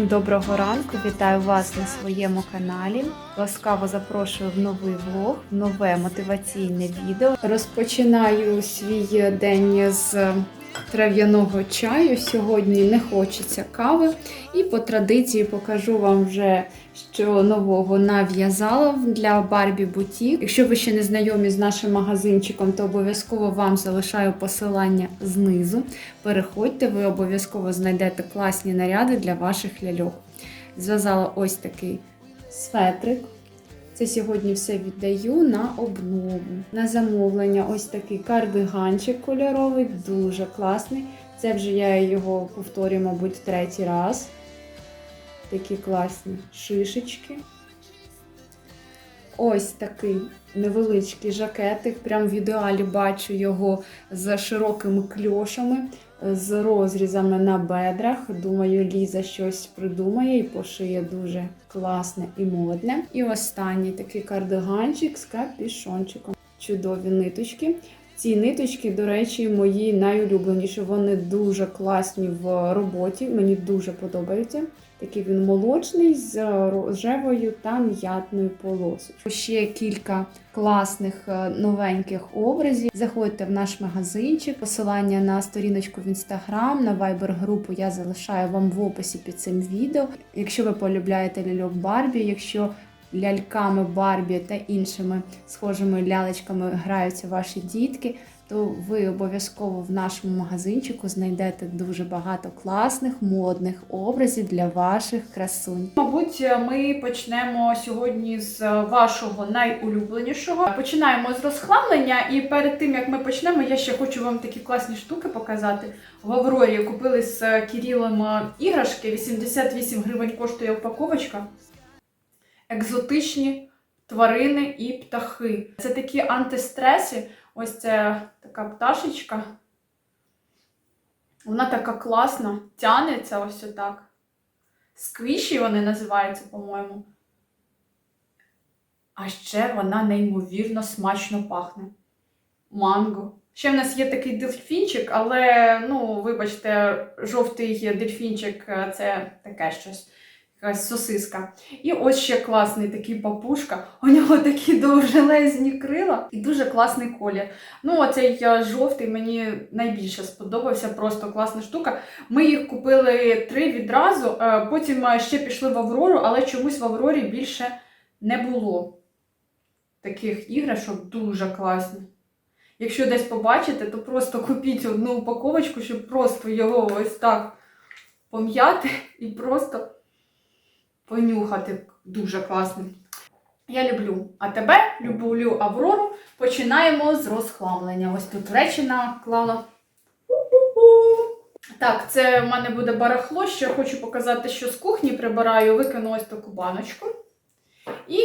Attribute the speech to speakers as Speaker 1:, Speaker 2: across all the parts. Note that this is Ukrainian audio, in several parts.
Speaker 1: Всім доброго ранку! Вітаю вас на своєму каналі. Ласкаво запрошую в новий влог, в нове мотиваційне відео. Розпочинаю свій день з трав'яного чаю. Сьогодні не хочеться кави. І по традиції покажу вам вже, що нового нав'язала для Барбі Бутік. Якщо ви ще не знайомі з нашим магазинчиком, то обов'язково вам залишаю посилання знизу. Переходьте, ви обов'язково знайдете класні наряди для ваших ляльок. Зв'язала ось такий светрик. Це сьогодні все віддаю на обнову. На замовлення ось такий кардиганчик кольоровий, дуже класний. Це вже я його повторюю, мабуть, третій раз. Такі класні шишечки. Ось такий невеличкий жакетик. Прям в ідеалі бачу його з широкими кльошами, з розрізами на бедрах. Думаю, Ліза щось придумає і пошиє дуже класне і модне. І останній такий кардиганчик з капішончиком. Чудові ниточки. Ці ниточки, до речі, мої найулюбленіші. Вони дуже класні в роботі. Мені дуже подобаються. Такий він молочний з рожевою та м'ятною полосочкою. Ще кілька класних е, новеньких образів. Заходьте в наш магазинчик. Посилання на сторіночку в інстаграм, на вайбер-групу я залишаю вам в описі під цим відео. Якщо ви полюбляєте ляльок Барбі, якщо ляльками Барбі та іншими схожими лялечками граються ваші дітки, то ви обов'язково в нашому магазинчику знайдете дуже багато класних модних образів для ваших красунь. Мабуть, ми почнемо сьогодні з вашого найулюбленішого. Починаємо з розхламлення, і перед тим як ми почнемо, я ще хочу вам такі класні штуки показати. В Аврорі купили з Кирилом іграшки. 88 гривень коштує упаковочка екзотичні тварини і птахи. Це такі антистреси. Ось це така пташечка. Вона така класна, тянеться ось отак. Сквіші вони називаються, по-моєму. А ще вона неймовірно смачно пахне. Манго. Ще в нас є такий дельфінчик, але, ну, вибачте, жовтий дельфінчик це таке щось якась сосиска. І ось ще класний такий папушка. У нього такі довжелезні крила і дуже класний колір. Ну, оцей е, жовтий мені найбільше сподобався, просто класна штука. Ми їх купили три відразу, е, потім е, ще пішли в Аврору, але чомусь в Аврорі більше не було таких іграшок дуже класні. Якщо десь побачите, то просто купіть одну упаковочку, щоб просто його ось так пом'яти і просто понюхати дуже класно. Я люблю а тебе, люблю Аврору. Починаємо з розхламлення. Ось тут речі наклала. Так, це в мене буде барахло. Ще хочу показати, що з кухні прибираю, викину ось таку баночку. І,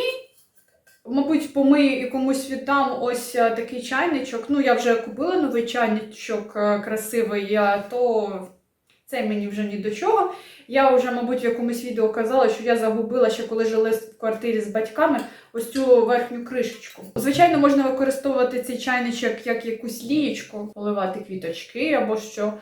Speaker 1: мабуть, помию і комусь віддам ось е, такий чайничок. Ну, я вже купила новий чайничок е, красивий, е, то цей мені вже ні до чого. Я вже, мабуть, в якомусь відео казала, що я загубила ще коли жили в квартирі з батьками ось цю верхню кришечку. Звичайно, можна використовувати цей чайничок як якусь лієчку, поливати квіточки або що.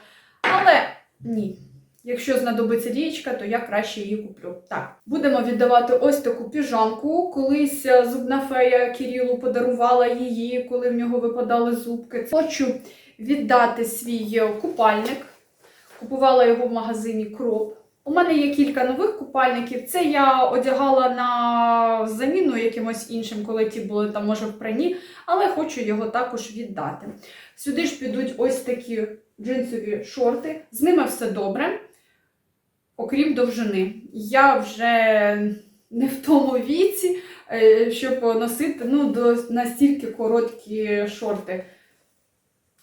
Speaker 1: Але ні. Якщо знадобиться лієчка, то я краще її куплю. Так, будемо віддавати ось таку піжамку. Колись е, зубна фея Кірілу подарувала її, коли в нього випадали зубки. Хочу віддати свій е, купальник. Купувала його в магазині Кроп. У мене є кілька нових купальників. Це я одягала на заміну якимось іншим, коли ті були там, може, в прані, але хочу його також віддати. Сюди ж підуть ось такі джинсові шорти. З ними все добре, окрім довжини. Я вже не в тому віці, е, щоб носити ну, настільки короткі шорти.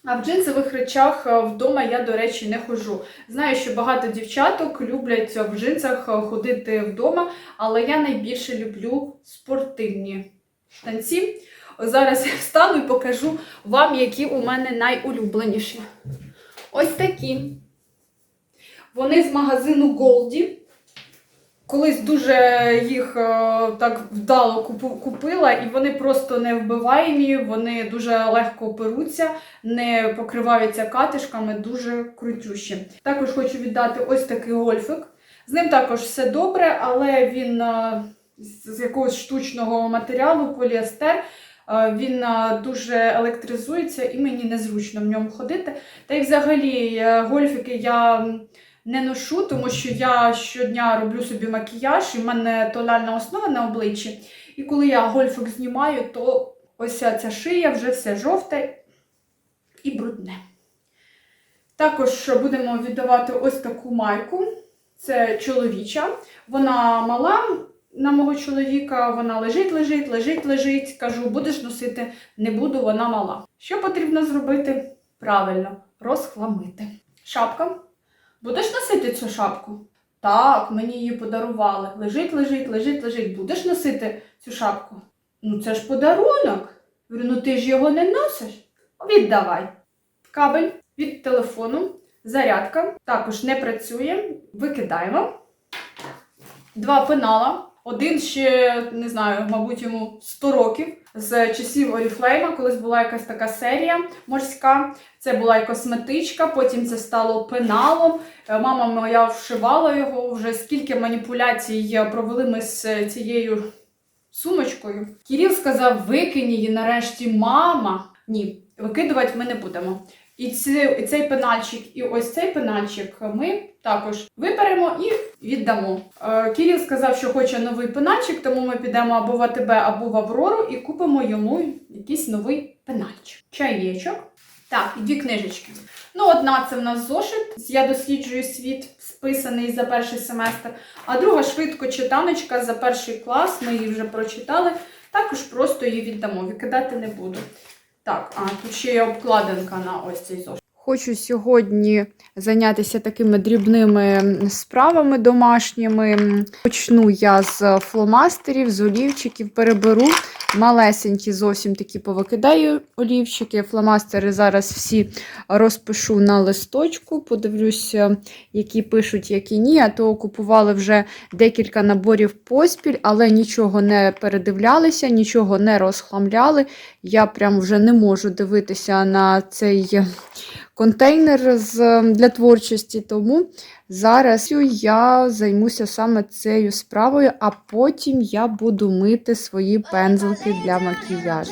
Speaker 1: А в джинсових речах е, вдома я, до речі, не ходжу. Знаю, що багато дівчаток люблять в джинсах е, ходити вдома, але я найбільше люблю спортивні штанці. Зараз я встану і покажу вам, які у мене найулюбленіші. Ось такі. Вони з магазину Голді. Колись дуже їх е, так вдало купила, і вони просто не вбиваємі, вони дуже легко перуться, не покриваються катишками, дуже крутющі. Також хочу віддати ось такий гольфик. З ним також все добре, але він е, з якогось штучного матеріалу, поліестер. Е, Він дуже електризується і мені незручно в ньому ходити. Та й взагалі гольфики я не ношу, тому що я щодня роблю собі макіяж, і в мене тональна основа на обличчі. І коли я гольфик знімаю, то ось ця шия вже все жовте і брудне. Також будемо віддавати ось таку майку. Це чоловіча. Вона мала на мого чоловіка, вона лежить, лежить, лежить, лежить. Кажу, будеш носити, не буду, вона мала. Що потрібно зробити? Правильно, розхламити. Шапка. Будеш носити цю шапку? Так, мені її подарували. Лежить, лежить, лежить, лежить. Будеш носити цю шапку? Ну це ж подарунок. Говорю, ну ти ж його не носиш. Віддавай. Кабель від телефону, зарядка також не працює. Викидаємо. Два пенала. Один ще, не знаю, мабуть, йому 100 років з часів Oriflame, колись була якась така серія морська. Це була і косметичка, потім це стало пеналом. Е, Мама моя вшивала його вже скільки маніпуляцій провели ми з цією сумочкою. Кіріл сказав: викинь її нарешті, мама. Ні, викидувати ми не будемо. І, і цей пенальчик, і ось цей пенальчик ми також виберемо і віддамо. Е, Кіріл сказав, що хоче новий пенальчик, тому ми підемо або в АТБ, або в Аврору і купимо йому якийсь новий пенальчик. Чаєчок. Так, і дві книжечки. Ну, одна це в нас зошит. Я досліджую світ, списаний за перший семестр. А друга швидко читаночка за перший клас. Ми її вже прочитали. Також просто її віддамо. Викидати не буду. Так, а тут ще є обкладинка на ось цей зошит. Хочу сьогодні зайнятися такими дрібними справами домашніми. Почну я з фломастерів, з олівчиків, переберу малесенькі, зовсім такі повикидаю олівчики. Фломастери зараз всі розпишу на листочку, подивлюся, які пишуть, які ні. А то купували вже декілька наборів поспіль, але нічого не передивлялися, нічого не розхламляли. Я прям вже не можу дивитися на цей контейнер з, для творчості, тому зараз я займуся саме цією справою, а потім я буду мити свої пензлики для макіяжу.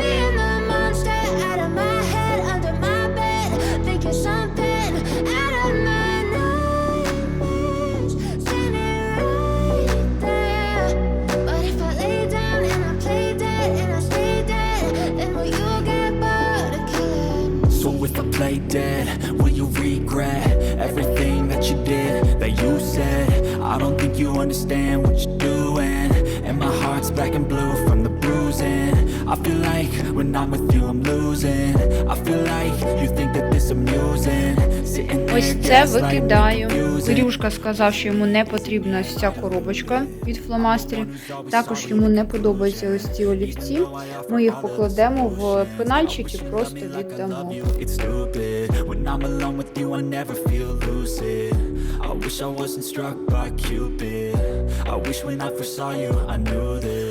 Speaker 2: when I'm with you I'm losing I feel like you think that this amusing Sitting there
Speaker 1: Ось це викидаю. Кирюшка сказав, що йому не потрібна ось ця коробочка від фломастерів. Також йому не подобаються ось ці олівці. Ми їх покладемо в пенальчик і просто віддамо.
Speaker 2: It's stupid when I'm alone with you. I never feel lucid. I wish I wasn't struck by Cupid. I wish when I first saw you, I knew this.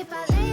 Speaker 3: If I leave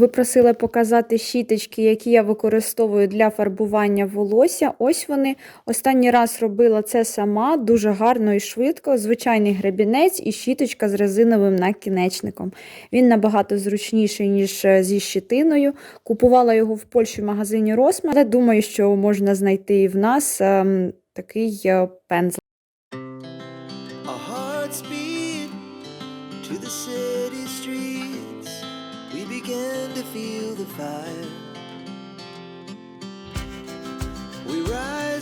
Speaker 1: Ви просили показати щіточки, які я використовую для фарбування волосся. Ось вони. Останній раз робила це сама, дуже гарно і швидко. Звичайний гребінець і щіточка з резиновим накінечником. Він набагато зручніший, ніж е, зі щитиною. Купувала його в Польщі в магазині Росма, але думаю, що можна знайти і в нас ем, такий е, пензл.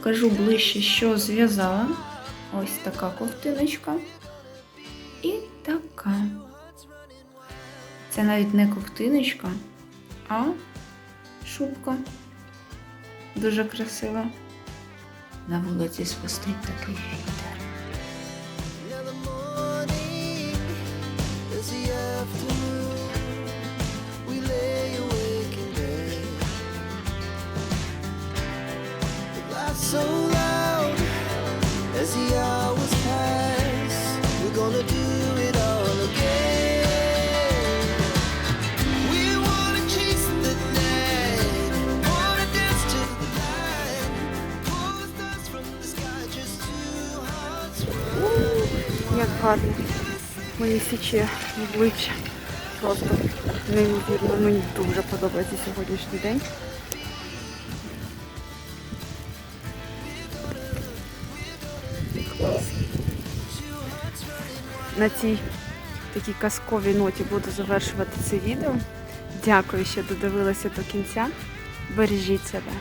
Speaker 1: Покажу ближче, що зв'язала. Ось така ковтиночка. І така. Це навіть не ковтиночка, а шубка. Дуже красива. На вулиці свистить такий гарно. Мені січе обличчя. Просто неймовірно. Мені дуже подобається сьогоднішній день. На цій такій казковій ноті буду завершувати це відео. Дякую, що додивилися до кінця. Бережіть себе.